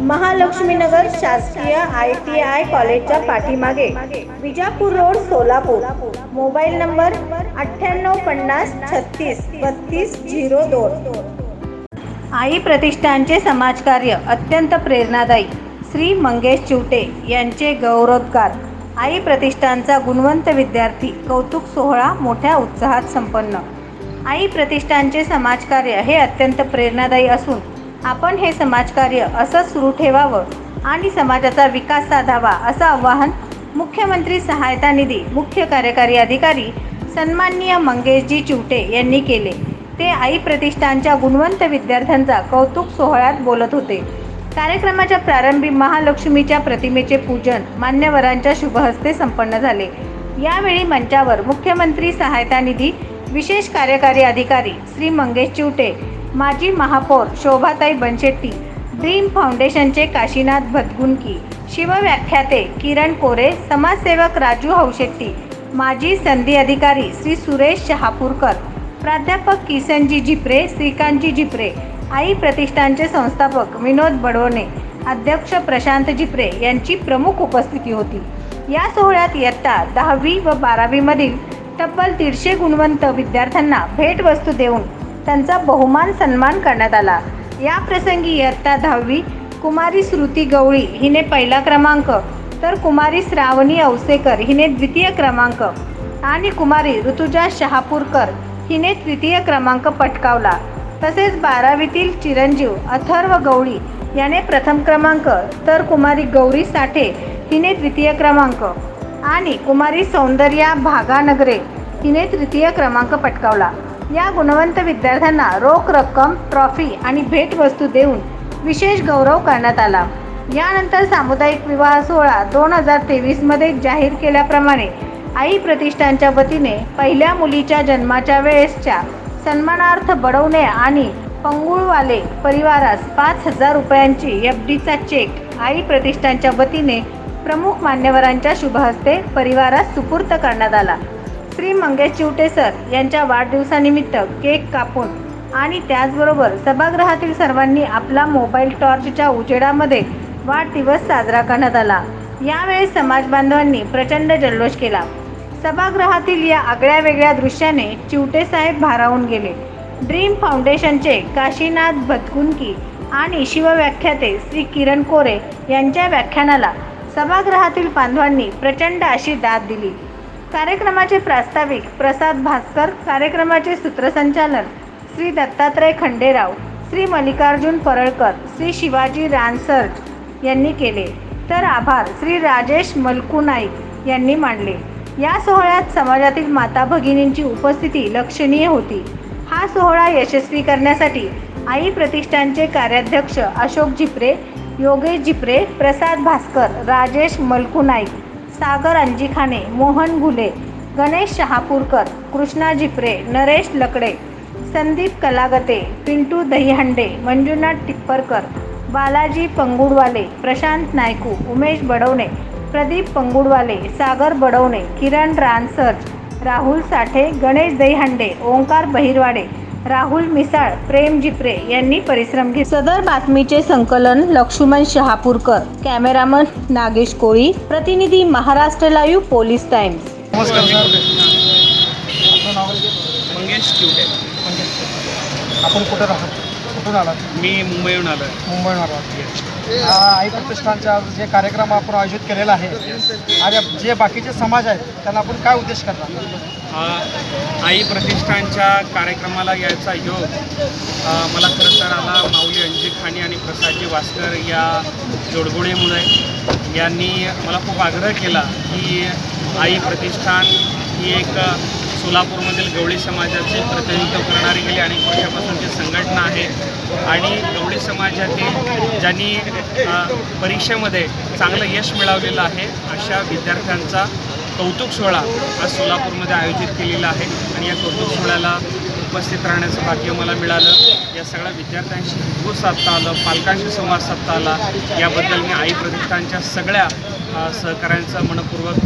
महालक्ष्मीनगर शासकीय I T I कॉलेजच्या पाठीमागे Vijapur road Solapur. Mobile number अठ्ठ्याण्णव पन्नास छत्तीस बत्तीस झिरो दोन. आई प्रतिष्ठानचे समाजकार्य अत्यंत प्रेरणादायी. श्री मंगेश चिवटे यांचे गौरवोद्गार. आई प्रतिष्ठानचा गुणवंत विद्यार्थी कौतुक सोहळा मोठ्या उत्साहात संपन्न. आई प्रतिष्ठानचे समाजकार्य हे अत्यंत प्रेरणादायी असून आपण हे समाजकार्य असंच सुरू ठेवावं आणि समाजाचा विकास साधावा असं आवाहन मुख्यमंत्री सहायता निधी मुख्य कार्यकारी अधिकारी सन्माननीय मंगेशजी चिवटे यांनी केले. ते आई प्रतिष्ठानच्या गुणवंत विद्यार्थ्यांचा कौतुक सोहळ्यात बोलत होते. कार्यक्रमाच्या प्रारंभी महालक्ष्मीच्या प्रतिमेचे पूजन मान्यवरांच्या शुभहस्ते संपन्न झाले. यावेळी मंचावर मुख्यमंत्री सहायता निधी विशेष कार्यकारी अधिकारी श्री मंगेश चिवटे माजी महापौर शोभाताई बनशेट्टी ड्रीम फाउंडेशनचे काशीनाथ भदगुंकी शिवव्याख्याते किरण कोरे समाजसेवक राजू हौशेट्टी माजी संधी अधिकारी श्री सुरेश शहापूरकर प्राध्यापक किसनजी झिपरे श्रीकांतजी झिपरे आई प्रतिष्ठानचे संस्थापक विनोद बडवणे अध्यक्ष प्रशांत झिपरे यांची प्रमुख उपस्थिती होती. या सोहळ्यात इयत्ता दहावी व बारावीमधील तब्बल दीडशे गुणवंत विद्यार्थ्यांना भेटवस्तू देऊन त्यांचा बहुमान सन्मान करण्यात आला. या प्रसंगी इयत्ता दहावी कुमारी श्रुती गवळी हिने पहिला क्रमांक तर कुमारी श्रावणी औसेकर हिने द्वितीय क्रमांक आणि कुमारी ऋतुजा शहापूरकर हिने तृतीय क्रमांक पटकावला. तसेच बारावीतील चिरंजीव अथर्व गवळी याने प्रथम क्रमांक तर कुमारी गौरी साठे हिने द्वितीय क्रमांक आणि कुमारी सौंदर्या भागानगरे हिने तृतीय क्रमांक पटकावला. या गुणवंत विद्यार्थ्यांना रोख रक्कम ट्रॉफी आणि भेटवस्तू देऊन विशेष गौरव करण्यात आला. यानंतर सामुदायिक विवाह सोहळा दोन हजार तेवीसमध्ये जाहीर केल्याप्रमाणे आई प्रतिष्ठानच्या वतीने पहिल्या मुलीच्या जन्माच्या वेळेसच्या सन्मानार्थ बडवणे आणि पंगुळवाले परिवारास पाच हजार रुपयांची एफ डीचा चेक आई प्रतिष्ठानच्या वतीने प्रमुख मान्यवरांच्या शुभहस्ते परिवारास सुपूर्त करण्यात आला. श्री मंगेश चिवटे सर यांच्या वाढदिवसानिमित्त केक कापून आणि त्याचबरोबर सभागृहातील सर्वांनी आपला मोबाईल टॉर्चच्या उजेडामध्ये वाढदिवस साजरा करण्यात आला. यावेळी समाज बांधवांनी प्रचंड जल्लोष केला. सभागृहातील या आगळ्या वेगळ्या दृश्याने चिवटे साहेब भारावून गेले. ड्रीम फाउंडेशनचे काशीनाथ भतकुनकी आणि शिवव्याख्याते श्री किरण कोरे यांच्या व्याख्यानाला सभागृहातील बांधवांनी प्रचंड अशी दाद दिली. कार्यक्रमाचे प्रास्ताविक प्रसाद भास्कर कार्यक्रमाचे सूत्रसंचालन श्री दत्तात्रय खंडेराव श्री मल्लिकार्जुन परळकर श्री शिवाजी रानसर्ज यांनी केले. तर आभार श्री राजेश मलकू नाईक यांनी मांडले. या सोहळ्यात समाजातील माता भगिनींची उपस्थिती लक्षणीय होती. हा सोहळा यशस्वी करण्यासाठी आई प्रतिष्ठानचे कार्याध्यक्ष अशोक झिपरे योगेश झिपरे प्रसाद भास्कर राजेश मलकू नाईक सागर अंजिखाने मोहन घुले गणेश शहापूरकर कृष्णा जिपरे नरेश लकडे संदीप कलागते पिंटू दहीहंडे मंजुनाथ टिप्परकर बालाजी पंगुडवाले प्रशांत नायकू उमेश बडवणे प्रदीप पंगुडवाले सागर बडवणे किरण रानसर राहुल साठे गणेश दहीहंडे ओंकार बहिरवाडे राहुल मिसाळ प्रेम जिप्रे यांनी परिश्रम घेतले सदर बातमीचे संकलन लक्ष्मण शहापूरकर कॅमेरामन नागेश कोळी प्रतिनिधी महाराष्ट्र लाईव्ह पोलीस टाइम्स. नमस्कार मंगेश चिवटे आपण कुठं राहत कुठून आलात? मी मुंबईहून आलो आहे मुंबईहून आलात. हा आई प्रतिष्ठानचा जे कार्यक्रम आपण आयोजित केलेला आहे आणि जे बाकीचे समाज आहेत त्यांना आपण काय उद्देश करणार? आई प्रतिष्ठानच्या कार्यक्रमाला यायचा योग मला खरं तर आला माऊली अंजी खाणी आणि प्रसादजी वास्कर या जोडगोळीमुळे. यांनी मला खूप आग्रह केला की आई प्रतिष्ठान ही एक सोलापूरमधील गवळी समाजाचे प्रतिनिधित्व करणारी गेली अनेक वर्षापासूनची संघटना आहे आणि गवळी समाजातील ज्यांनी परीक्षेमध्ये चांगलं यश मिळवलेलं आहे अशा विद्यार्थ्यांचा कौतुक सोहळा आज सोलापूरमध्ये आयोजित केलेला आहे आणि या कौतुक सोहळ्याला उपस्थित राहण्याचं भाग्य मला मिळालं. या सगळ्या विद्यार्थ्यांशी हिरवूर साधता आलं पालकांशी संवाद साधता आला. याबद्दल मी आई प्रतिष्ठानच्या सगळ्या सहकाऱ्यांचं मनपूर्वक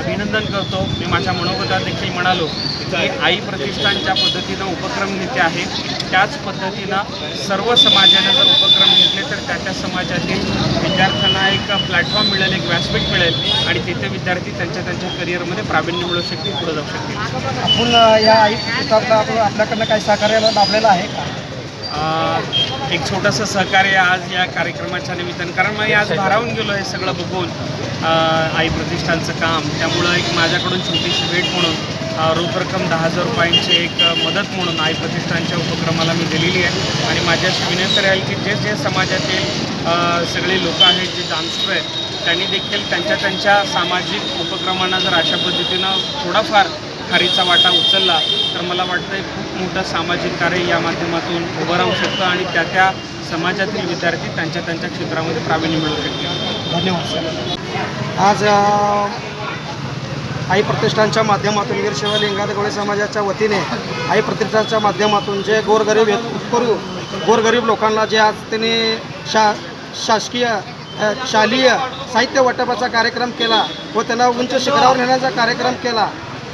अभिनंदन करतो. मी माझ्या मनोगतात देखील म्हणालो की आई प्रतिष्ठान ज्या पद्धतीनं उपक्रम घेते आहे. त्याच पद्धतीनं सर्व समाजाने जर उपक्रम घेतले तर त्या त्या समाजातील विद्यार्थ्यांना एक प्लॅटफॉर्म मिळेल एक व्यासपीठ मिळेल आणि तिथे विद्यार्थी त्यांच्या त्यांच्या करिअरमध्ये प्रावीण्य मिळवू शकतील पुढे जाऊ शकतील. आपण या आई प्रतिष्ठानला आपल्याकडनं काही सहकार्याला लाभलेलं आहे का? एक छोटंसं सहकार्य आज या कार्यक्रमाच्या निमित्तानं कारण मी आज भारावून गेलो हे सगळं बघून आई प्रतिष्ठानचं काम. त्यामुळं एक माझ्याकडून छोटीशी भेट म्हणून रोख रक्कम दहा हजार रुपयांची एक मदत म्हणून आई प्रतिष्ठानच्या उपक्रमाला मी दिलेली आहे. आणि माझ्याशी विनंती राहील की जे जे समाजातील सगळे लोक आहेत जे जाणसू आहेत त्यांनी देखील त्यांच्या त्यांच्या सामाजिक उपक्रमांना जर अशा पद्धतीनं थोडाफार खारीचा वाटा उचलला तर मला वाटतं खूप मोठं सामाजिक कार्य या माध्यमातून उभं राहू शकतं आणि त्या त्या समाजातील विद्यार्थी त्यांच्या त्यांच्या क्षेत्रामध्ये प्रावीण्य मिळवू शकतील. धन्यवाद सर. आज आई प्रतिष्ठानच्या माध्यमातून वीरशैव लिंगायत समाजाच्या वतीने आई प्रतिष्ठानच्या माध्यमातून जे गोरगरीब करू गोरगरीब लोकांना जे आज त्यांनी शा शासकीय शालेय साहित्य वाटपाचा कार्यक्रम केला व त्यांना उंच शिखरावर नेण्याचा कार्यक्रम केला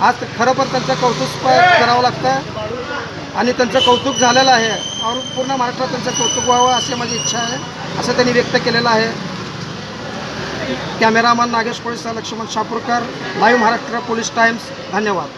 आज खरं पण त्यांचं कौतुक करावं लागतं आणि त्यांचं कौतुक झालेलं आहे. और पूर्ण महाराष्ट्रात त्यांचं कौतुक व्हावं अशी माझी इच्छा आहे असं त्यांनी व्यक्त केलेलं आहे. Cameraman Nagesh पोळीसा Laxman Shapurkar live Maharashtra police times. धन्यवाद.